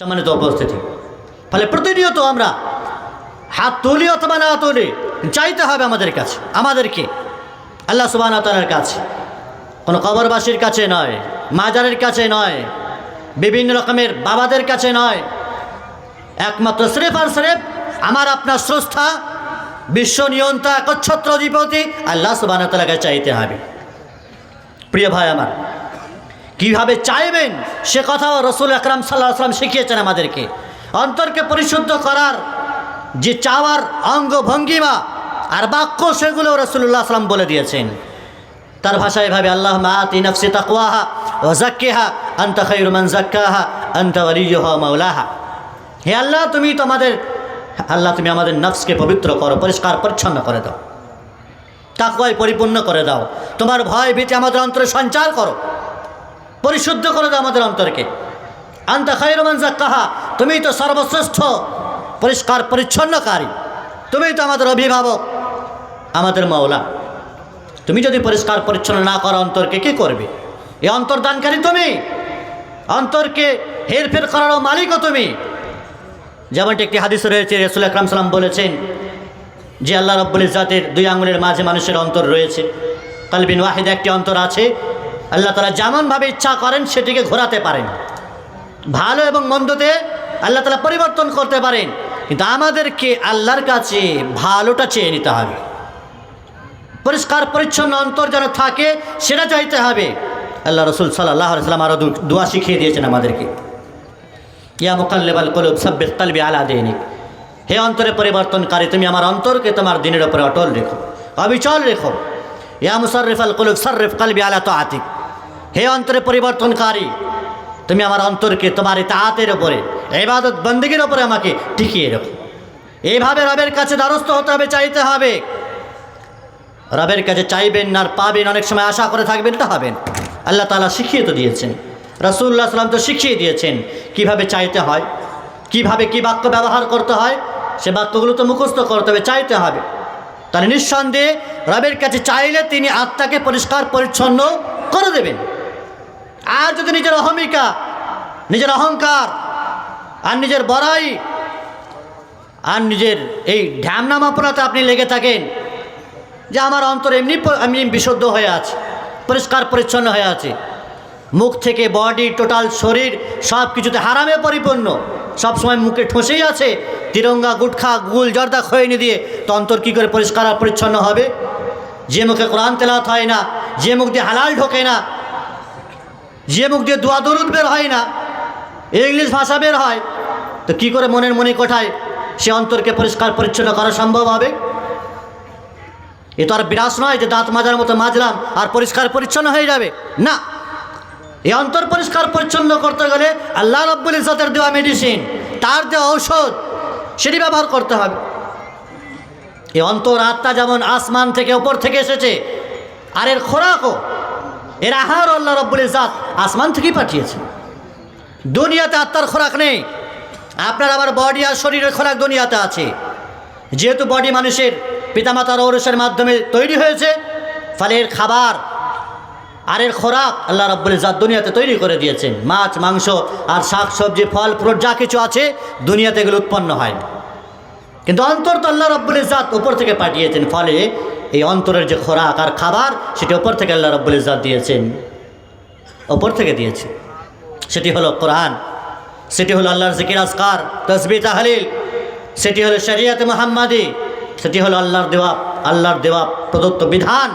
সম্মানিত উপস্থিতি। ফলে প্রতিনিয়ত আমরা হাত তুলি অথবা না তুলি, চাইতে হবে আমাদের কাছে, আমাদেরকে। আল্লাহ সুবাহ তালার কাছে। কোনো কবরবাসীর কাছে নয়, মাজারের কাছে নয়, বিভিন্ন রকমের বাবাদের কাছে নয়। একমাত্র স্রেফ আর স্রেফ আমার আপনার স্রষ্টা, বিশ্ব নিয়ন্ত্রণ একচ্ছত্র অধিপতি আল্লাহ সুবাহ তালাকে চাইতে হবে। প্রিয় ভাই আমার কীভাবে চাইবেন? সে কথাও রসুল আকরাম সাল্লাহ আসলাম শিখিয়েছেন আমাদেরকে। অন্তরকে পরিশুদ্ধ করার যে চাওয়ার অঙ্গ ভঙ্গিমা আর বাক্য সেগুলো রসুল্লাহ আসলাম বলে দিয়েছেন। তার ভাষায় ভাবে আল্লাহ মাতি নফসি তাকওয়াহা ও জাক্কিহা আন্তা খৈর মান জাক্কাহা আন্তা ওয়ালিয়ুহা মাওলাহা। হে আল্লাহ, তুমি তোমাদের আল্লাহ, তুমি আমাদের নফসকে পবিত্র করো, পরিষ্কার, পরিচ্ছন্ন করে দাও। তাকওয়ায় পরিপূর্ণ করে দাও। তোমার ভয় ভীতি আমাদের অন্তরে সঞ্চার করো। পরিশুদ্ধ করে দাও আমাদের অন্তরকে। আন্তা খাইরমান কাহা তুমি তো সর্বশ্রেষ্ঠ, পরিষ্কার, পরিচ্ছন্নকারী। তুমি তো আমাদের অভিভাবক, আমাদের মাওলা তুমি যদি পরিষ্কার, পরিচ্ছন্ন না করো অন্তরকে, কি করবে? এ অন্তর্দানকারী তুমি? অন্তরকে হেরফের করারও মালিকও তুমি? যেমনটি একটি হাদিস রয়েছে, রসুল আকরাম সালাম বলেছেন, যে আল্লাহ রব্বুল ইজাতের দুই আঙুলের মাঝে মানুষের অন্তর রয়েছে। কালবিন ওয়াহিদ একটি অন্তর আছে আল্লাহ তালা যেমনভাবে ইচ্ছা করেন, সেটিকে ঘোরাতে পারেন। ভালো এবং মন্দতে আল্লাহ তালা পরিবর্তন করতে পারেন। কিন্তু আমাদেরকে আল্লাহর কাছে ভালোটা চেয়ে নিতে হবে। পরিষ্কার, পরিচ্ছন্ন অন্তর যেন থাকে, সেটা চাইতে হবে। আল্লাহ রসুল সাল্লাহ সাল্লাম আরও দোয়া শিখিয়ে দিয়েছেন আমাদেরকে। ইয়া মোকাল্লেবাল কলুব সাব্বির কালবি আলা দেয়নি হে অন্তরে পরিবর্তনকারী, তুমি আমার অন্তরকে তোমার দিনের ওপরে অটল রেখো, অবিচল রেখো। ইয়া মুসারিফ আল কলুব সার্রিফ কালবি আলা আতিক হে অন্তরে পরিবর্তনকারী, তুমি আমার অন্তরকে তোমার তাহাতের ওপরে এবাদত বন্দীগীর ওপরে আমাকে টিকিয়ে রাখো। এইভাবে রবের কাছে দ্বারস্থ হতে হবে, চাইতে হবে। রবের কাছে চাইবেন আর পাবেন, অনেক সময় আশা করে থাকবেন তা হবেন আল্লাহ তালা শিখিয়ে তো দিয়েছেন। রসুল্লাহ সাল্লাম তো শিখিয়ে দিয়েছেন কীভাবে চাইতে হয়, কীভাবে কি বাক্য ব্যবহার করতে হয়, সে বাক্যগুলো তো মুখস্থ করতে হবে, চাইতে হবে। তাহলে নিঃসন্দেহে রবের কাছে চাইলে তিনি আত্মাকে পরিষ্কার, পরিচ্ছন্ন করে দেবেন। আর যদি নিজের অহমিকা, নিজের অহংকার, আর নিজের বড়াই, আর নিজের এই ঢ্যামনামাপনাতে আপনি লেগে থাকেন যে আমার অন্তর এমনি এমনি বিশুদ্ধ হয়ে আছে, পরিষ্কার, পরিচ্ছন্ন হয়ে আছে। মুখ থেকে বডি টোটাল শরীর সব কিছুতে হারামে পরিপূর্ণ। সব সময় মুখে ঠোসেই আছে। তিরঙ্গা, গুটখা, গুল, জর্দা খয়ে দিয়ে তো অন্তর কী করে পরিষ্কার আর পরিচ্ছন্ন হবে? যে মুখে কোরআন তেলাত হয় না, যে মুখ দিয়ে হালাল ঢোকে না, যে মুখ দিয়ে দোয়া দরুদ বের হয় না ইংলিশ ভাষা বের হয়, তো কি করে মনের মনে কোঠায় সে অন্তরকে পরিষ্কার পরিচ্ছন্ন করা সম্ভব হবে? এ তো আর বিরাস নয় যে দাঁত মাজার মতো মাজলাম আর পরিষ্কার পরিচ্ছন্ন হয়ে যাবে। না। এই অন্তর পরিষ্কার পরিচ্ছন্ন করতে গেলে আল্লাহ রব্বুল ইজতের দেওয়া মেডিসিন তার দেওয়া ঔষধ, সেটি ব্যবহার করতে হবে। এই অন্তর আত্মা যেমন আসমান থেকে ওপর থেকে এসেছে, আর এর খোরাকও, এর আহার আল্লাহ রব্বুল ইজাত আসমান থেকেই পাঠিয়েছে। দুনিয়াতে আত্মার খোরাক নেই। আপনার আবার বডি আর শরীরের খোরাক দুনিয়াতে আছে। যেহেতু বডি মানুষের পিতামাতার ঔরসের মাধ্যমে তৈরি হয়েছে, ফলে এর খাবার আর এর খোরাক আল্লাহ রব্বুল জাত দুনিয়াতে তৈরি করে দিয়েছেন। মাছ, মাংস আর শাক, সবজি, ফল, ফ্রুট, যা কিছু আছে দুনিয়াতে এগুলো উৎপন্ন হয়। কিন্তু অন্তর তো আল্লাহ রব্বুল জাত উপর থেকে পাঠিয়েছেন, ফলে এই অন্তরের যে খোরাক আর খাবার, সেটি উপর থেকে আল্লাহ রব্বুল জাত দিয়েছেন। ওপর থেকে দিয়েছে। সেটি হলো কোরআন। সেটি হলো আল্লাহর জিকির আসকার তসবি তাহলিল। সেটি হলো শরিয়াত মোহাম্মদী। সেটি হলো আল্লাহর দেওয়া আল্লাহর দেওয়া প্রদত্ত বিধান।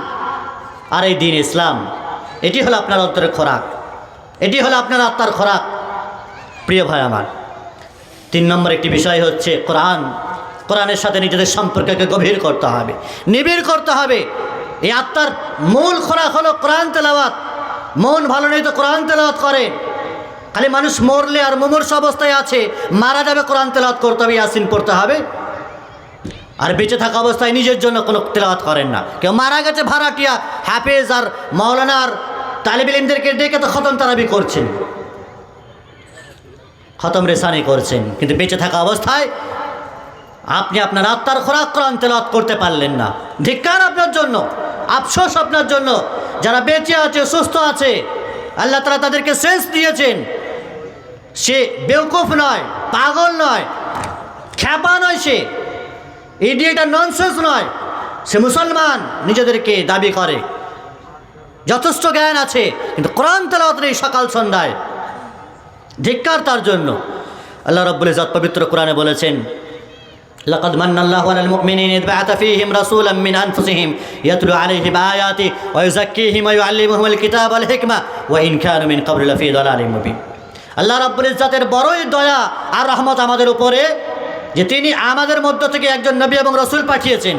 আর এই দিন ইসলাম। এটি হলো আপনার অন্তরের খোরাক। এটি হলো আপনার আত্মার খোরাক। প্রিয় ভাই আমার, তিন নম্বর একটি বিষয় হচ্ছে কোরআন। কোরআনের সাথে নিজেদের সম্পর্ককে গভীর করতে হবে, নিবিড় করতে হবে। এই আত্মার মূল খোরাক হলো কোরআন তেলাওয়াত। মন ভালো নেই তো কোরআন তেলাওয়াত করে। খালি মানুষ মরলে আর মুমূর্ষ অবস্থায় আছে, মারা যাবে কোরআন তেলাওয়াত করতে হবে, ইয়াসিন পড়তে হবে। আর বেঁচে থাকা অবস্থায় নিজের জন্য কোনো তেলাওয়াত করেন না। কেউ মারা গেছে ভাড়াটিয়া, হাফেজ আর মৌলানার তালিব ইলিমদেরকে ডেকে তো খতম তারাবি করছেন। খতম রেসানি করছেন, কিন্তু বেঁচে থাকা অবস্থায় আপনি আপনার আত্মার খোরাক কোরআন করতে পারলেন না। ধিক্কার আপনার জন্য, আফসোস আপনার জন্য। যারা বেঁচে আছে, সুস্থ আছে, আল্লাহ তালা তাদেরকে সেন্স দিয়েছেন। সে বেউকুফ নয়, পাগল নয়, খ্যাপা নয় সে। ইডিয়েটা ননসেন্স নয়, সে মুসলমান, নিজেদেরকে দাবি করে। যথেষ্ট জ্ঞান আছে কিন্তু কোরআন তেলাওয়াত নেই সকাল সন্ধ্যায় ধিক্কার তার জন্য আল্লাহ রব্বুল ইজাত পবিত্র কোরআনে বলেছেন لقد من الله على المؤمنين إذ بعث فيهم رسولا من أنفسهم يتلو عليهم آياته ويزكيهم ويعلمهم الكتاب والحكمة وإن كانوا من قبل لفي ضلال مبين আল্লাহ রাব্বুল ইজ্জাতের বড়ই দয়া আর রহমত আমাদের উপরে যে তিনি আমাদের মধ্য থেকে একজন নবী এবং রসুল পাঠিয়েছেন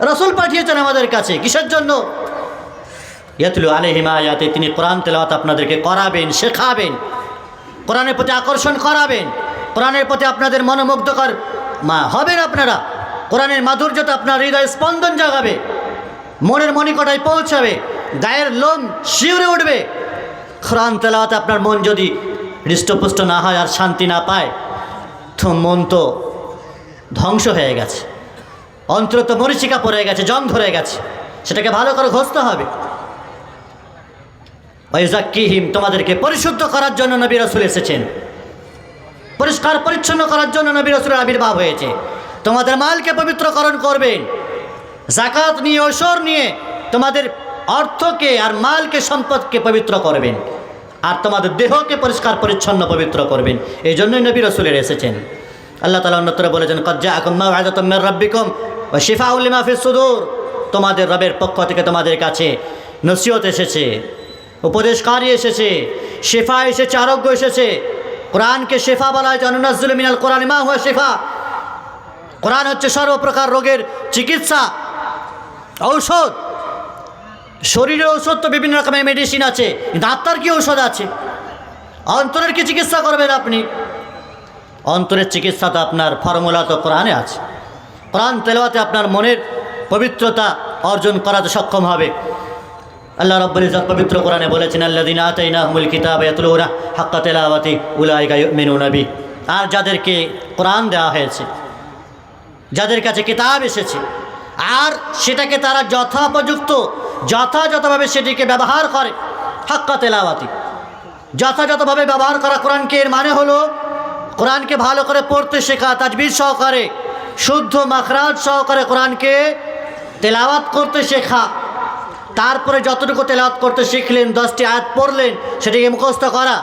রসুল পাঠিয়েছেন আমাদের কাছে কিসের জন্য ইয়াতুলু আলাইহিম আয়াতে তিনি কোরআন তেলাওয়াত আপনাদেরকে করাবেন, শেখাবেন। কোরআনের প্রতি আকর্ষণ করাবেন। কোরআনের প্রতি আপনাদের মনোমুগ্ধকর মা, হবেন আপনারা। কোরআনের মাধুর্যতা আপনার হৃদয় স্পন্দন জাগাবে। মনের মণিকটায় পৌঁছাবে। গায়ের লোম শিউরে উঠবে। কোরআন তেলাওয়াতে আপনার মন যদি হৃষ্টপুষ্ট না হয় আর শান্তি না পায়, তো মন তো ধ্বংস হয়ে গেছে। অন্তর তো মরিচিকা পড়ে গেছে, জং ধরে গেছে। সেটাকে ভালো করে ঘষতে হবে। ওয়াইজাক্কিহিম, তোমাদেরকে পরিশুদ্ধ করার জন্য নবী রসুল এসেছেন। পরিষ্কার, পরিচ্ছন্ন করার জন্য নবী রসুলের আবির্ভাব হয়েছে। তোমাদের মালকে পবিত্রকরণ করবেন। জাকাত নিয়ে ঐশ্বর নিয়ে তোমাদের অর্থকে আর মালকে সম্পদকে পবিত্র করবেন। আর তোমাদের দেহকে পরিষ্কার, পরিচ্ছন্ন, পবিত্র করবেন। এই জন্যই নবী রসুলের এসেছেন। আল্লাহ তালা অন্যতরে বলেছেন কজ্জা আকম্মা আজাতম্মের রব্বিকম ও শিফা উল্লিমা সুদূর। তোমাদের রবের পক্ষ থেকে তোমাদের কাছে নসিহত এসেছে। উপদেশকারী এসেছে, শেফা এসেছে, আরোগ্য এসেছে। কোরআনকে শেফা বলা হয় অনুনাজুল মিনাল কোরআন মা হুয়া শেফা। কোরআন হচ্ছে সর্বপ্রকার রোগের চিকিৎসা, ঔষধ। শরীরের ঔষধ তো বিভিন্ন রকমের মেডিসিন আছে, কিন্তু আত্মার কি ঔষধ আছে? অন্তরের কি চিকিৎসা করবেন আপনি? অন্তরের চিকিৎসা তো আপনার ফর্মুলা তো কোরআনে আছে। কোরআন তেলাওয়াতে আপনার মনের পবিত্রতা অর্জন করাতে সক্ষম হবে। আল্লাহ রব্বুল ইজ্জত পবিত্র কোরআনে বলেছেন, আল্লাযিনা আতাইনাহুমুল কিতাবা ইয়াতলুনা হাক্কা তিলাওয়াতি, উলাইকা ইউমিনুনা বি। আর যাদেরকে কোরআন দেওয়া হয়েছে, যাদের কাছে কিতাব এসেছে, আর সেটাকে তারা যথাপযুক্ত, যথাযথভাবে সেটিকে ব্যবহার করে, হাক্কা তেলাওয়াতি। যথাযথভাবে ব্যবহার করা কোরআনকে, এর মানে হলো, কোরআনকে ভালো করে পড়তে শেখা, তাজবির সহকারে, শুদ্ধ মাখরাজ সহকারে কোরআনকে তেলাওয়াত করতে শেখা তারপরে যতটুকু তেলাওয়াত করতে শিখলেন, দশটি আয়াত পড়লেন, সেটিকে মুখস্থ করা।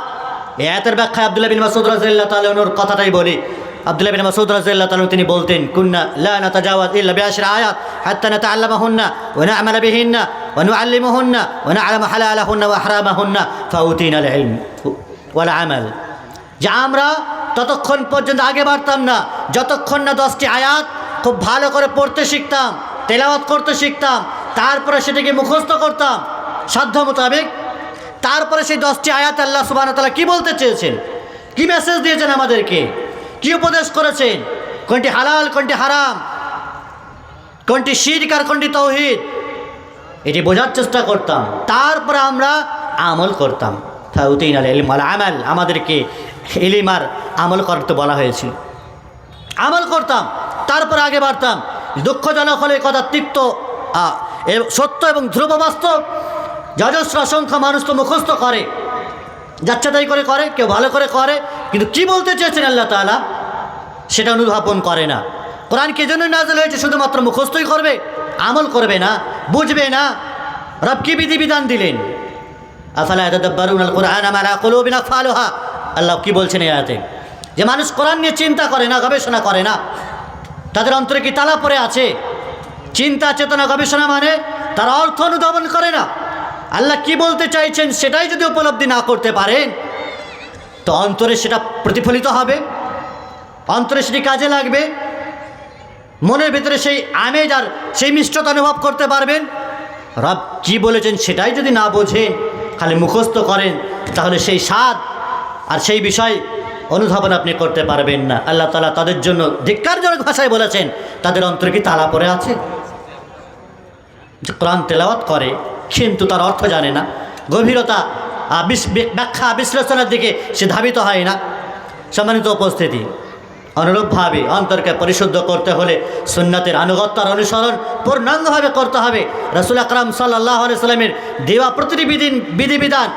এই আয়াতের ব্যাখ্যায় আবদুল্লাহ বিন মাসুদ রাজিল্লাহ তালুর কথাটাই বলি। আবদুল্লাহ বিন মাসুদ রাজিল্লাহ তালু তিনি বলতেন, কুন্না লা নাতাজাওয়াজ ইল্লা বিআশরি আয়াত, হাত্তা নাতাআল্লামাহুন্না ওয়া না'মালা বিহিন্না ওয়া নুআল্লিমুহুন্না ওয়া না'লামু হালালাহুন্না ওয়া হারামাহুন্না আল ইলম ওয়াল আমাল। যা আমরা ততক্ষণ পর্যন্ত আগে বাড়তাম না। যতক্ষণ না দশটি আয়াত খুব ভালো করে পড়তে শিখতাম, তেলাওয়াত করতে শিখতাম তারপরে সেটাকে মুখস্থ করতাম সাধ্য মোতাবেক। তারপরে সেই দশটি আয়াত আল্লাহ সুবাহ তালা কী বলতে চেয়েছেন? কি মেসেজ দিয়েছেন আমাদেরকে? কি উপদেশ করেছেন? কোনটি হালাল, কোনটি হারাম? কোনটি শিরক আর কোনটি তৌহিদ? এটি বোঝার চেষ্টা করতাম। তারপরে আমরা আমল করতাম। ফাউতিন আল ইলম আল আমাল আমাদেরকে ইলিমার আমল করতে বলা হয়েছিল। আমল করতাম, তারপরে আগে বাড়তাম। দুঃখজনক হলে কথা তিক্ত সত্য এবং ধ্রুব বাস্তব। যজস্র অসংখ্য মানুষ তো মুখস্থ করে। যাচ্ছে তাই করে করে, কেউ ভালো করে করে। কিন্তু কি বলতে চেয়েছেন আল্লাহ তাআলা? সেটা অনুধাবন করে না। কোরআন কে জন্য নাজল হয়েছে? শুধুমাত্র মুখস্থই করবে? আমল করবে না? বুঝবে না? রব কি বিধিবিধান দিলেন? আল্লাহ কি বলছেন আয়াতে? যে মানুষ কোরআন নিয়ে চিন্তা করে না, গবেষণা করে না, তাদের অন্তরে কি তালা পড়ে আছে? চিন্তা চেতনা গবেষণা মানে তারা অর্থ অনুধাবন করে না। আল্লাহ কি বলতে চাইছেন সেটাই যদি উপলব্ধি না করতে পারেন, তো অন্তরে সেটা প্রতিফলিত হবে। অন্তরে সেটি কাজে লাগবে। মনের ভিতরে সেই আমেজ আর সেই মিষ্টতা অনুভব করতে পারবেন। রব কি বলেছেন সেটাই যদি না বোঝেন, খালি মুখস্থ করেন, তাহলে সেই স্বাদ আর সেই বিষয় অনুধাবন আপনি করতে পারবেন না। আল্লাহ তালা তাদের জন্য ধিক্কারজনক ভাষায় বলেছেন, তাদের অন্তরে কি তালা পড়ে আছে? কোরআন তেলাওয়াত করে, কিন্তু তার অর্থ জানে না। গভীরতা ব্যাখ্যা, বিশ্লেষণের দিকে সে ধাবিত হয় না। সম্মানিত উপস্থিতি, অনুরূপভাবে অন্তরকে পরিশুদ্ধ করতে হলে সুন্নাতের আনুগত্যার অনুসরণ পূর্ণাঙ্গভাবে করতে হবে। রসুল আকরাম সাল্লাহ সাল্লামের দেওয়া প্রতিটি বিধি বিধিবিধান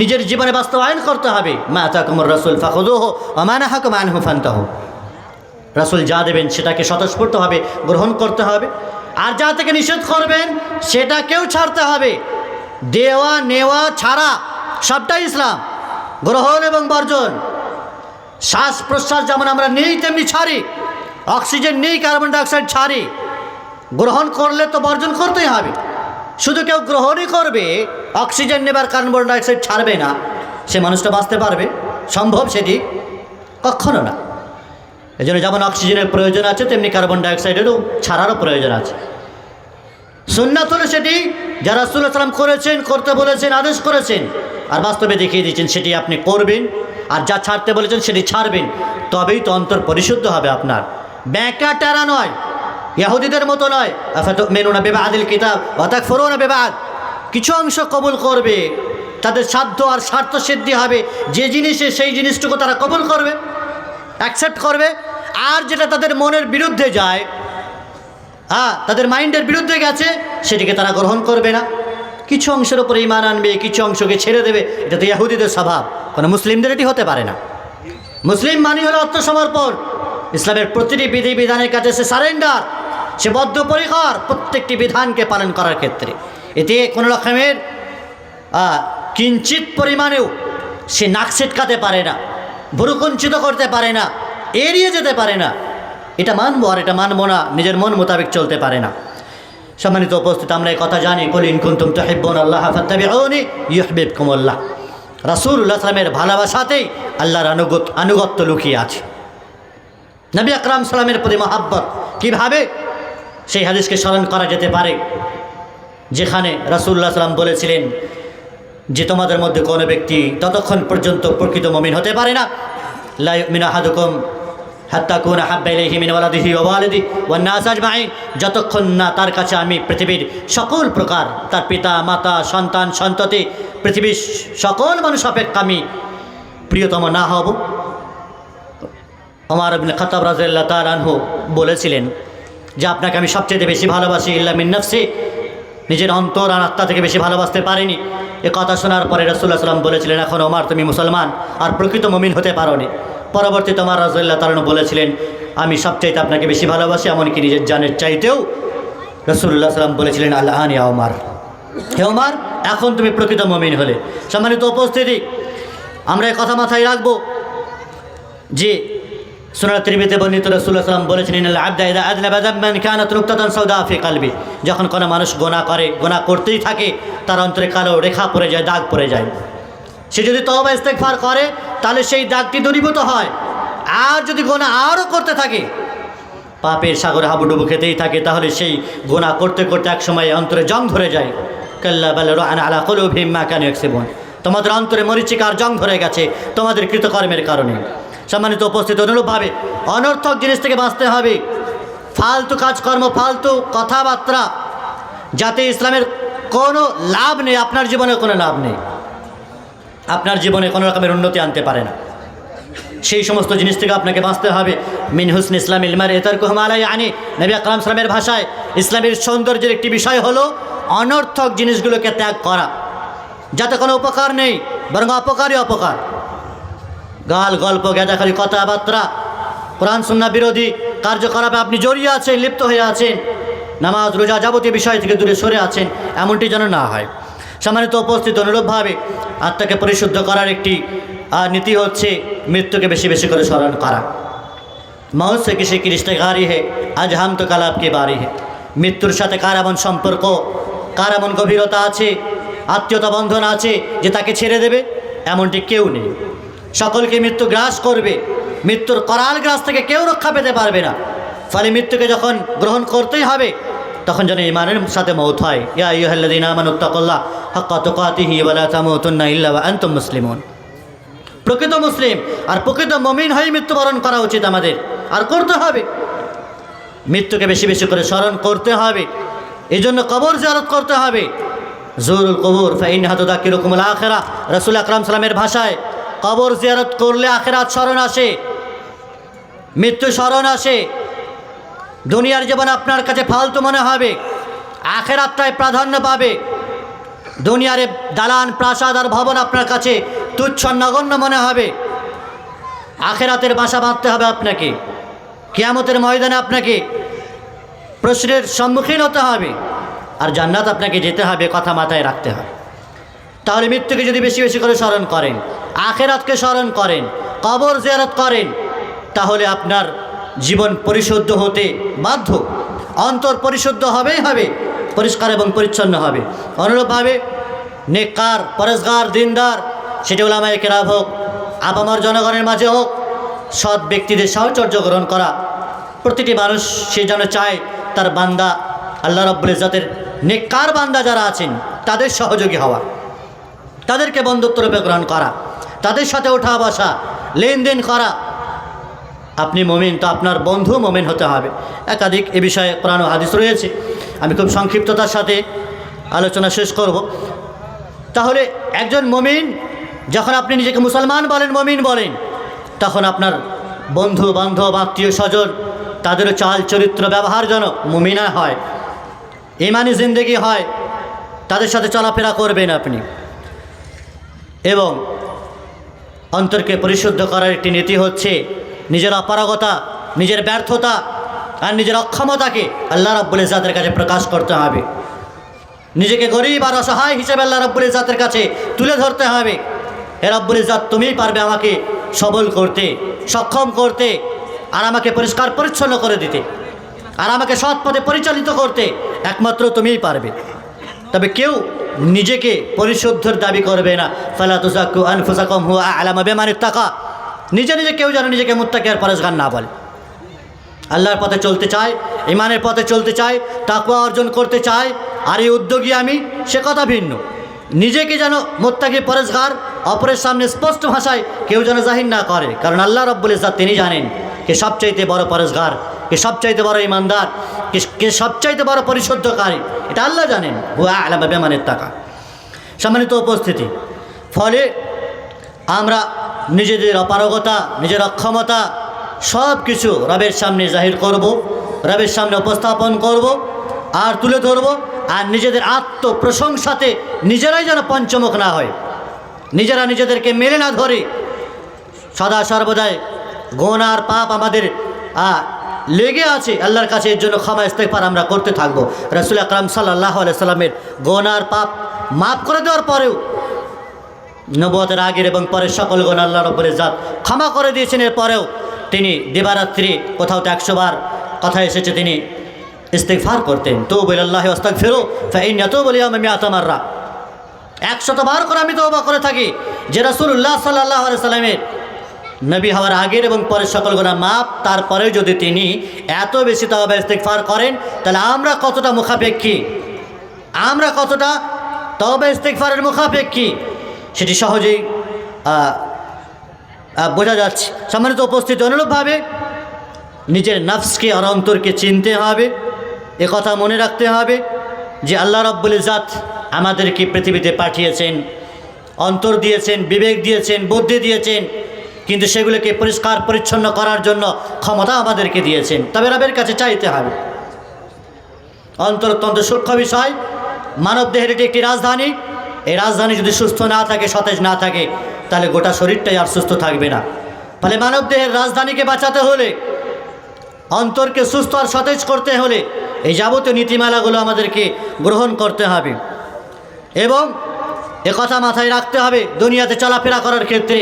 নিজের জীবনে বাস্তবায়ন করতে হবে। মা তাকুমর রসুল ফাখুদুহ অমানা হাকুম আনহু ফান্তাহ। রাসুল যা দেবেন সেটাকে স্বতঃস্ফূর্তভাবে গ্রহণ করতে হবে। আর যা থেকে নিষেধ করবেন সেটাকেও ছাড়তে হবে। দেওয়া, নেওয়া ছাড়া সবটাই ইসলাম, গ্রহণ এবং বর্জন। শ্বাস প্রশ্বাস যেমন আমরা নেই, তেমনি ছাড়ি। অক্সিজেন নেই, কার্বন ডাইঅক্সাইড ছাড়ি। গ্রহণ করলে তো বর্জন করতেই হবে। শুধু কেউ গ্রহণই করবে, অক্সিজেন নেবার কার্বন ডাইঅক্সাইড ছাড়বে না। সে মানুষটা বাঁচতে পারবে। সম্ভব সেটি? কখনো না। এই জন্য যেমন অক্সিজেনের প্রয়োজন আছে, তেমনি কার্বন ডাইঅক্সাইডেরও ছাড়ারও প্রয়োজন আছে। সুন্নাত হলো সেটি যারা রাসূলুল্লাহ সাল্লাম করেছেন, করতে বলেছেন, আদেশ করেছেন। আর বাস্তবে দেখিয়ে দিয়েছেন, সেটি আপনি করবেন। আর যা ছাড়তে বলেছেন, সেটি ছাড়বেন। তবেই তো অন্তর পরিশুদ্ধ হবে আপনার। ব্যাঁকা টারা নয়। ইয়াহুদিদের মতো নয়। মেনুনা বেবা আদিল কিতাব অর্থাৎ ফরোনা বেবাদ। কিছু অংশ কবুল করবে। তাদের সাধ্য আর স্বার্থ সিদ্ধি হবে। যে জিনিসে সেই জিনিসটুকু তারা কবুল করবে অ্যাকসেপ্ট করবে। আর যেটা তাদের মনের বিরুদ্ধে যায় হ্যাঁ তাদের মাইন্ডের বিরুদ্ধে গেছে, সেটিকে তারা গ্রহণ করবে না। কিছু অংশের উপরে ইমান আনবে, কিছু অংশকে ছেড়ে দেবে, এটা তো ইয়াহুদিদের স্বভাব। কোনো মুসলিমদের এটি হতে পারে না। মুসলিম মানি হলো আত্মসমর্পণ। ইসলামের প্রতিটি বিধি বিধানের কাছে সে সারেন্ডার, সে বদ্ধপরিকর প্রত্যেকটি বিধানকে পালন করার ক্ষেত্রে। এতে কোনো রকমের কিঞ্চিত পরিমাণেও সে নাক ছিটকাতে পারে না, ভুরুকুঞ্চিত করতে পারে না, এড়িয়ে যেতে পারে না। এটা মানবো আর এটা মানবো না, নিজের মন মোতাবেক চলতে পারে না। সম্মানিত উপস্থিত, আমরা এই কথা জানি কলিন কুন্তুম তো হেব্বন আল্লাহ ফাত্তাবিউনি ইউহবিবকুম আল্লাহ রাসূলুল্লাহ সাল্লামের ভালোবাসাতেই আল্লাহর আনুগত, আনুগত্য লুকিয়ে আছে। নবী আকরাম সালামের প্রতি মহাব্বত, কীভাবে? সেই হাদিসকে স্মরণ করা যেতে পারে, যেখানে রাসূলুল্লাহ সাল্লাম বলেছিলেন যে, তোমাদের মধ্যে কোনো ব্যক্তি ততক্ষণ পর্যন্ত প্রকৃত মমিন হতে পারে না। লাই মিনা হাদুকম হাত্তা কুন হাব্বাইহি ওয়ালাদিহি ওয়া ওয়ালিদি ওয়ান নাস আজমাইন। যতক্ষণ না তার কাছে আমি পৃথিবীর সকল প্রকার, তার পিতা, মাতা, সন্তান, সন্ততি, পৃথিবীর সকল মানুষ অপেক্ষা আমি প্রিয়তম না হব। আমার খতাব রাজিয়াল্লাহ তাআলাহু বলেছিলেন যে, আপনাকে আমি সবচেয়ে বেশি ভালোবাসি ইল্লা মিন নফসি। নিজের অন্তর আর আত্মা থেকে বেশি ভালোবাসতে পারিনি। এ কথা শোনার পরে রসুল্লাহ সাল্লাম বলেছিলেন, এখন ওমার, তুমি মুসলমান, আর প্রকৃত মমিন হতে পারোনি। পরবর্তীতে আমার রাজুল্লাহ তালন বলেছিলেন, আমি সবচাইতে আপনাকে বেশি ভালোবাসি, এমনকি নিজের জানের চাইতেও রসুল্লাহ সাল্লাম বলেছিলেন আল্লাহ আনি আমার হে ওমার, এখন তুমি প্রকৃত মমিন হলে। সম্মানিত উপস্থিতি, আমরা এই কথা মাথায় রাখব যে সোনার ত্রিবিতে বর্ণিত রসুল্লাহ সাল্লাম বলেছিলেন ফি যখন কোনো মানুষ গোনা করে, গোনা করতেই থাকে, তার অন্তরে কালো রেখা পড়ে যায়, দাগ পড়ে যায়। সে যদি তওবা ইস্তেগফার করে, তাহলে সেই দাগটি দূরীভূত হয়। আর যদি গোনা আরও করতে থাকে, পাপের সাগরে হাবুডুবু খেতেই থাকে, তাহলে সেই গোনা করতে করতে এক সময় অন্তরে জং ধরে যায়। কাল্লা বাল রান আলা কলুবিহিম মা কানু ইয়াকসিবুন। তোমাদের অন্তরে মরিচিকার জং ধরে গেছে তোমাদের কৃতকর্মের কারণে। সম্মানিত উপস্থিত অনুরূপভাবে অনর্থক জিনিস থেকে বাঁচতে হবে। ফালতু কাজকর্ম, ফালতু কথাবার্তা, যাতে ইসলামের কোনো লাভ নেই, আপনার জীবনে কোনো লাভ নেই। আপনার জীবনে কোনো রকমের উন্নতি আনতে পারে না। সেই সমস্ত জিনিস থেকে আপনাকে বাঁচতে হবে। মিন হুসন ইসলাম ইলমার এতার কুহমালাই আনি। নবী আকরাম সালামের ভাষায় ইসলামের সৌন্দর্যের একটি বিষয় হলো অনর্থক জিনিসগুলোকে ত্যাগ করা। যাতে কোনো উপকার নেই, বরং অপকারই অপকার। গাল, গল্প, গেদাখালি, কথাবার্তা, কোরআন সুন্না বিরোধী কার্যকলাপে আপনি জড়িয়ে আছেন, লিপ্ত হয়ে আছেন, নামাজ, রোজা যাবতীয় বিষয় থেকে দূরে সরে আছেন, এমনটি যেন না হয়। সম্মানিত উপস্থিত অনুরূপভাবে আত্মাকে পরিশুদ্ধ করার একটি নীতি হচ্ছে মৃত্যুকে বেশি বেশি করে স্মরণ করা। মহৎ সে কৃষ্ণে গাড়ি হে, আজ হাম তো কালাপকে বাড়ি হে। মৃত্যুর সাথে কার এমন সম্পর্ক, কার এমন গভীরতা আছে, আত্মীয়তা বন্ধন আছে যে তাকে ছেড়ে দেবে? এমনটি কেউ নেই। সকলকে মৃত্যু গ্রাস করবে, মৃত্যুর করাল গ্রাস থেকে কেউ রক্ষা পেতে পারবে না। ফলে মৃত্যুকে যখন গ্রহণ করতেই হবে, তখন যেন ইমানের সাথে মৌত হয়। ইয়া ইহল্লাদিন আমানুত্তাকল্লা হাক্কা তুকাতিহি ওয়া লা তামুতুন্না ইল্লা ওয়া আনতুম মুসলিমুন। প্রকৃত মুসলিম আর প্রকৃত মমিন হয়ে মৃত্যুবরণ করা উচিত আমাদের। আর করতে হবে। মৃত্যুকে বেশি বেশি করে স্মরণ করতে হবে। এই জন্য কবর জিয়ারত করতে হবে। জরুল কবর ফাইন হাতুদা কিরকমুল আখেরা। রসুল আকরাম সালামের ভাষায়, কবর জিয়ারত করলে আখেরাত স্মরণ আসে। মৃত্যু স্মরণ আসে। দুনিয়ার জীবন আপনার কাছে ফালতু মনে হবে। আখেরাতটায় প্রাধান্য পাবে। দুনিয়ারে দালান প্রাসাদ আর ভবন আপনার কাছে তুচ্ছ নগণ্য মনে হবে। আখেরাতের বাসা বাঁধতে হবে আপনাকে। কেয়ামতের ময়দানে আপনাকে প্রশ্নের সম্মুখীন হতে হবে। আর জান্নাত আপনাকে যেতে হবে, কথা মাথায় রাখতে হবে। তাহলে মৃত্যুকে যদি বেশি বেশি করে স্মরণ করেন, আখেরাতকে স্মরণ করেন, কবর জিয়ারত করেন, তাহলে আপনার জীবন পরিশুদ্ধ হতে বাধ্য। অন্তর পরিশুদ্ধ হবেই হবে। পরিষ্কার এবং পরিচ্ছন্ন হবে। অনুরূপভাবে নেককার, পরেশগার, দিনদার, সেটি ওলামায় কেরাব হোক, আপামার জনগণের মাঝে হোক, সৎ ব্যক্তিদের সাহচর্য গ্রহণ করা। প্রতিটি মানুষ সে যেন চায় তার বান্দা আল্লাহ রব্বুল ইজ্জতের নেককার বান্দা যারা আছেন, তাদের সহযোগী হওয়া। তাদেরকে বন্ধুত্ব রূপে গ্রহণ করা। তাদের সাথে ওঠা বসা, লেনদেন করা। আপনি মমিন, তো আপনার বন্ধু মমিন হতে হবে। একাধিক এ বিষয়ে কোরআন হাদিস রয়েছে। আমি খুব সংক্ষিপ্ততার সাথে আলোচনা শেষ করব। তাহলে একজন মমিন, যখন আপনি নিজেকে মুসলমান বলেন, মমিন বলেন, তখন আপনার বন্ধু, বান্ধব, আত্মীয়, স্বজন, তাদেরও চাল চরিত্র ব্যবহার যেন মুমিনা হয়, ইমানি জিন্দেগি হয়, তাদের সাথে চলাফেরা করবেন আপনি। এবং অন্তরকে পরিশুদ্ধ করার একটি নীতি হচ্ছে নিজের অপারগতা, নিজের ব্যর্থতা আর নিজের অক্ষমতাকে আল্লাহ রব্বুল ইজাতের কাছে প্রকাশ করতে হবে। নিজেকে গরিব আর অসহায় হিসেবে আল্লাহ রব্বুল ইজাতের কাছে তুলে ধরতে হবে। হে রব্বুল ইজাত তুমিই পারবে আমাকে সবল করতে, সক্ষম করতে আর আমাকে পরিষ্কার পরিচ্ছন্ন করে দিতে। আর আমাকে সৎ পথে পরিচালিত করতে একমাত্র তুমিই পারবে। তবে কেউ নিজেকে পরিশুদ্ধর দাবি করবে না। ফালা তুসাকু আনফুসাকম, হুয়া আলামা বেমানের টাকা নিজে নিজে কেউ যেন নিজেকে মুত্তাকি আর পরেশগান না বলে। আল্লাহর পথে চলতে চায় ইমানের পথে চলতে চায় তাকুয়া অর্জন করতে চায়, আর এই উদ্যোগী আমি, সে কথা ভিন্ন। নিজেকে যেন মোত্তাকি পরেশগার, অপরের সামনে স্পষ্ট ভাষায় কেউ যেন জাহির না করে, কারণ আল্লাহ রব্বুল ইজাত তিনি জানেন কে সবচাইতে বড় পরেশগার, কে সবচাইতে বড় ইমানদার কে কে সবচাইতে বড় পরিশুদ্ধকারী এটা আল্লাহ জানেন। হুয়া আলামা বেমানের টাকা সম্মানিত উপস্থিতি, ফলে আমরা নিজেদের অপারগতা, নিজের অক্ষমতা সব কিছু রবের সামনে জাহির করব, রবের সামনে উপস্থাপন করব আর তুলে ধরব আর নিজেদের আত্মপ্রশংসাতে নিজেরাই যেন পঞ্চমুখ না হয়। নিজেরা নিজেদেরকে মেলে না ধরে। সদা সর্বদাই গোনার পাপ আমাদের লেগে আছে। আল্লাহর কাছে এর জন্য ক্ষমা ইস্তেকবার আমরা করতে থাকব। রসুল আকরাম সাল্লাহ সাল্লামের গোনার পাপ মাফ করে দেওয়ার পরেও নবতের আগের এবং পরের সকল গুণ আল্লাহ রব্বুল জাত ক্ষমা করে দিয়েছেন। এর পরেও তিনি দিবারাত্রি কোথাও তো একশো বার কথা এসেছে তিনি ইস্তেকফার করতেন। তো বলে আল্লাহ অস্তাক ফেরো ফাইন এত বলি আমি আতমাররা একশত বার করে আমি তওবা করে থাকি। যে রসুল্লাহ সাল্লাহ সাল্লামের নবী হওয়ার আগের এবং পরের সকল গোনা মাপ তারপরেও যদি তিনি এত বেশি তওবা ইস্তেকফার করেন, তাহলে আমরা কতটা মুখাপেক্ষী? আমরা কতটা তওবা ইস্তেকফারের মুখাপেক্ষী? সেটি সহজেই বোঝা যাচ্ছে। সম্মানিত উপস্থিত, অনুরূপভাবে নিজের নফসকে আর অন্তরকে চিনতে হবে, এ কথা মনে রাখতে হবে যে আল্লাহ রব্বুল ইজাত আমাদেরকে পৃথিবীতে পাঠিয়েছেন, অন্তর দিয়েছেন, বিবেক দিয়েছেন, বুদ্ধি দিয়েছেন, কিন্তু সেগুলোকে পরিষ্কার পরিচ্ছন্ন করার জন্য ক্ষমতা আমাদেরকে দিয়েছেন। তবে রবের কাছে চাইতে হবে, অন্তর অত্যন্ত সূক্ষ্ম বিষয় মানব দেহের এটি একটি রাজধানী এই রাজধানী যদি সুস্থ না থাকে, সতেজ না থাকে, তাহলে গোটা শরীরটাই আর সুস্থ থাকবে না। ফলে মানব দেহের রাজধানীকে বাঁচাতে হলে, অন্তরকে সুস্থ আর সতেজ করতে হলে এই যাবতীয় নীতিমালাগুলো আমাদেরকে গ্রহণ করতে হবে। এবং কথা মাথায় রাখতে হবে, দুনিয়াতে চলাফেরা করার ক্ষেত্রে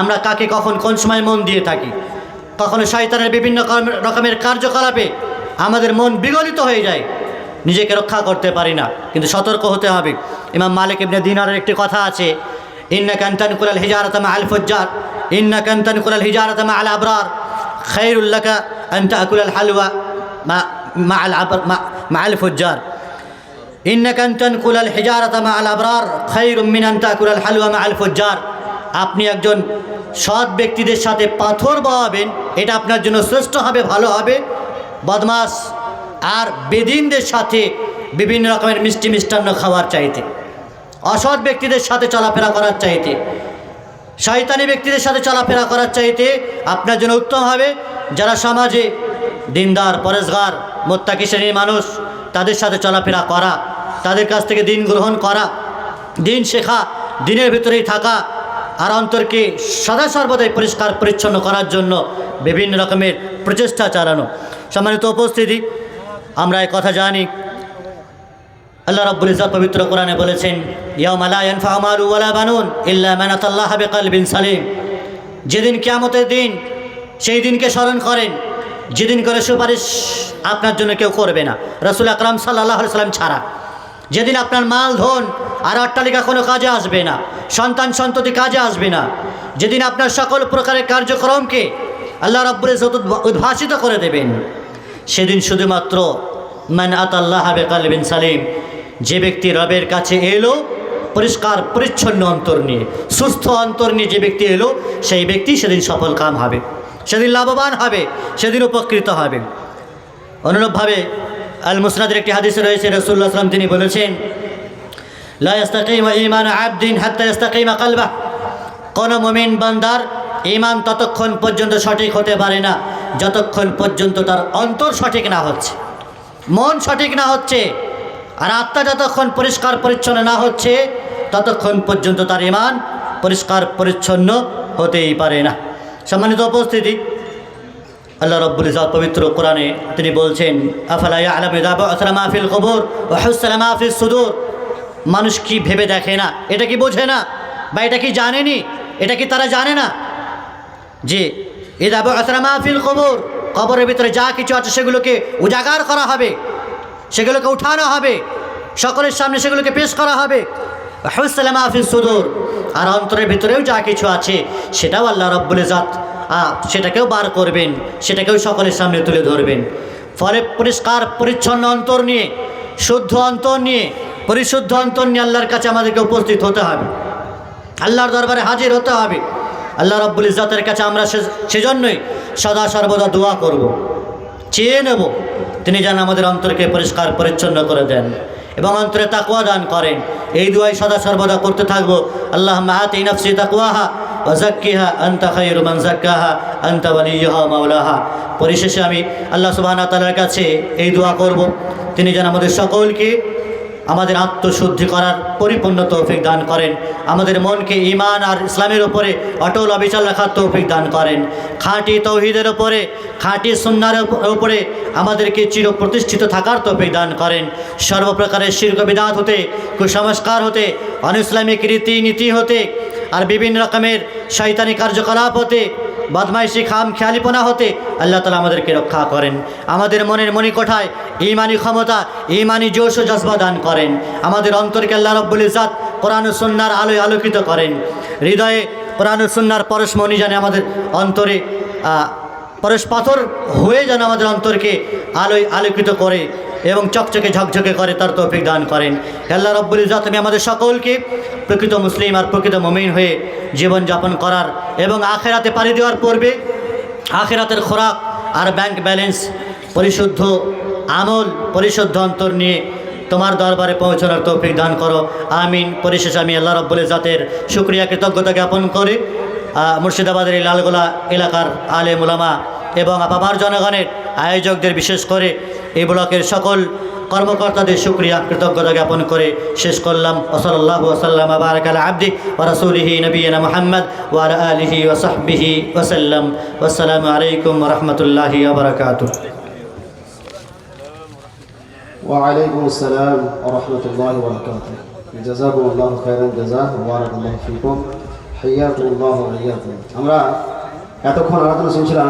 আমরা কাকে কখন কোন সময় মন দিয়ে থাকি। কখনো শয়তানের বিভিন্ন রকমের কার্যকলাপে আমাদের মন বিগলিত হয়ে যায়, নিজেকে রক্ষা করতে পারি না, কিন্তু সতর্ক হতে হবে। ইমাম মালিক ইবনে দিনারের একটি কথা আছে ইন্না কান্তান কুরাল কুলাল হিজারতমা আল ফজ্জার ইন্না কান্তান কুরাল কুলাল হিজারতমা আল আবরার খৈরুল্লাকা আন্তা আকুলাল হালুয়া মা মা আল আবর, মা আল ফজ্জার। ইন্নাক আন তানকুল আল হিজারাতা মা আল আবরার খায়রুম মিন আন তাকুল আল হালুয়া মা আল ফুজ্জার। আপনি একজন সৎ ব্যক্তিদের সাথে পাথর বাওয়াবেন এটা আপনার জন্য শ্রেষ্ঠ হবে, ভালো হবে। বদমাস আর বেদিনদের সাথে বিভিন্ন রকমের মিষ্টি মিষ্টান্ন খাওয়ার চাইতে। অসৎ ব্যক্তিদের সাথে চলাফেরা করার চাইতে, শয়তানি ব্যক্তিদের সাথে চলাফেরা করার চাইতে আপনার জন্য উত্তম হবে। যারা সমাজে দিনদার পরেশগার মোত্তাকি শ্রেণির মানুষ, তাদের সাথে চলাফেরা করা, তাদের কাছ থেকে দিন গ্রহণ করা, দিন শেখা, দিনের ভিতরেই থাকা আর অন্তরকে সদা সর্বদাই পরিষ্কার, পরিচ্ছন্ন করার জন্য বিভিন্ন রকমের প্রচেষ্টা চালানো। সম্মানিত উপস্থিতি, আমরা এই কথা জানি আল্লাহ রাব্বুল ইজ্জত পবিত্র কোরআনে বলেছেন, ইয়াউমা লা ইয়ানফাউ মালু ওয়ালা বানুন ইল্লা মান আতাল্লাহ বিকলবিন সালিম। যেদিন কিয়ামতের দিন, সেই দিনকে স্মরণ করেন। যেদিন করে সুপারিশ আপনার জন্য কেউ করবে না। রসুল আকরাম সাল্লাহ সাল্লাম ছাড়া। যেদিন আপনার মাল, ধন আর অট্টালিকা কোনো কাজে আসবে না, সন্তান সন্ততি কাজে আসবে না, যেদিন আপনার সকল প্রকারের কার্যক্রমকে আল্লাহ রাব্বুল উদ্ভাসিত করে দেবেন, সেদিন শুধুমাত্র মান আতাল্লাহ বেকালবিন সালিম যে ব্যক্তি রবের কাছে এলো, পরিষ্কার, পরিচ্ছন্ন অন্তর নিয়ে, সুস্থ অন্তর নিয়ে যে ব্যক্তি এলো, সেই ব্যক্তি সেদিন সফল কাম হবে। সেদিন লাভবান হবে, সেদিন উপকৃত হবে। অনুরূপভাবে আল মুসনাদের একটি হাদিসে রয়েছে রসুল্লাহ আসলাম তিনি বলেছেন কোন মুমিন বান্দার ইমান ততক্ষণ পর্যন্ত সঠিক হতে পারে না, যতক্ষণ পর্যন্ত তার অন্তর সঠিক না হচ্ছে। মন সঠিক না হচ্ছে আর আত্মা যতক্ষণ পরিষ্কার পরিচ্ছন্ন না হচ্ছে, ততক্ষণ পর্যন্ত তার ঈমান পরিষ্কার পরিচ্ছন্ন হতেই পারে না। সম্মানিত উপস্থিতি, আল্লাহ রব্বুল ইজাদ পবিত্র কোরআনে তিনি বলছেন, আফালা ইয়ালাম ইযা বা'আসা মাহফিল কবুর ওয়া হুসসালা মাহফিস সুদূর। মানুষ কি ভেবে দেখে না? এটা কি বোঝে না? বা এটা কি জানেনি? এটা কি তারা জানে না? যে এ ইদা বা'আসা মাহফিল কবুর, কবরের ভিতরে যা কিছু আছে সেগুলোকে উজাগার করা হবে। সেগুলোকে উঠানো হবে। সকলের সামনে সেগুলোকে পেশ করা হবে। ওয়া হুসসালা মাহফিস সুদূর। আর অন্তরের ভিতরেও যা কিছু আছে, সেটাও আল্লাহ রব্বুল ইজাত সেটাকেও বার করবেন, সেটাকেও সকলের সামনে তুলে ধরবেন। ফলে পরিষ্কার, পরিচ্ছন্ন অন্তর নিয়ে, শুদ্ধ অন্তর নিয়ে, পরিশুদ্ধ অন্তর নিয়ে আল্লাহর কাছে আমাদেরকে উপস্থিত হতে হবে। আল্লাহর দরবারে হাজির হতে হবে। আল্লাহ রব্বুল ইজাতের কাছে আমরা সেজন্যই সদা সর্বদা দোয়া করব। চেয়ে নেব। তিনি যেন আমাদের অন্তরকে পরিষ্কার, পরিচ্ছন্ন করে দেন এবং অন্তরে তাকুয়া দান করেন। এই দুয়াই সদা সর্বদা করতে থাকব। আল্লাহ মাহাতি তাকুয়াহা অজাক্কিহা আন্তা খাই মান জাক্কাহা আন্তা ওয়ালিয়ুহা ওয়া মাওলাহা। পরিশেষে আমি আল্লাহ সুবাহ তালার কাছে এই দোয়া করব। তিনি যেন আমাদের সকলকে আমাদের আত্মশুদ্ধি করার পরিপূর্ণ তৌফিক দান করেন। আমাদের মনকে ইমান আর ইসলামের উপরে অটল অবিচল রাখার তৌফিক দান করেন। খাঁটি তৌহিদের উপরে, খাঁটি সুন্নার উপরে আমাদেরকে চির প্রতিষ্ঠিত থাকার তৌফিক দান করেন। সর্বপ্রকারের শির্ক বিদাত হতে, কুসংস্কার হতে, অনিসলামিক রীতিনীতি হতে, আর বিভিন্ন রকমের শৈতানি কার্যকলাপ হতে বদমাইশি, খাম, খেয়ালিপনা হতে আল্লাহ তালা আমাদেরকে রক্ষা করেন। আমাদের মনের মণিকোঠায় ইমানি ক্ষমতা ইমানি জোশ ও জজবা দান করেন। আমাদের অন্তরকে আল্লাহ রব্বুল ইজাত কোরআন সুন্নার আলোয় আলোকিত করেন। হৃদয়ে কোরআন সুন্নার পরশমণি জানে আমাদের অন্তরে পরশ পাথর হয়ে যেন আমাদের অন্তরকে আলোয় আলোকিত করে। এবং চকচকে ঝকঝকে করে, তার তৌফিক দান করেন। আল্লাহ রব্বুল ইজাত তুমি আমাদের সকলকে প্রকৃত মুসলিম আর প্রকৃত মমিন হয়ে জীবনযাপন করার এবং আখেরাতে পাড়ি দেওয়ার পূর্বে আখেরাতের খোরাক আর ব্যাংক ব্যালেন্স পরিশুদ্ধ আমল, পরিশুদ্ধ অন্তর নিয়ে তোমার দরবারে পৌঁছানোর তৌফিক দান করো। আমিন। পরিশেষে আমি আল্লাহ রব্বুল ইজাতের শুক্রিয়া, কৃতজ্ঞতা জ্ঞাপন করে মুর্শিদাবাদের এই লালগোলা এলাকার আলে মুলামা এবং আপামার জনগণের আয়োজকদের বিশেষ করে এই ব্লকের সকল কর্মকর্তাদের সুক্রিয়া কৃতজ্ঞতা জ্ঞাপন করে শেষ করলাম ওসলাল্লাহ ওসাল্লাম বারাকাল আব্দি ও রসুলিহি নবীনা মোহাম্মদ ওয়ার আলিহি ওসাহবিহি ওসাল্লাম আসসালামু আলাইকুম রহমতুল্লাহি আবরকাতু وعليكم السلام ورحمة الله وبركاته جزاكم الله خيرا جزاء وبارك الله فيكم حياكم الله وإياكم আমরা এতক্ষণ আলোচনা শুনছিলাম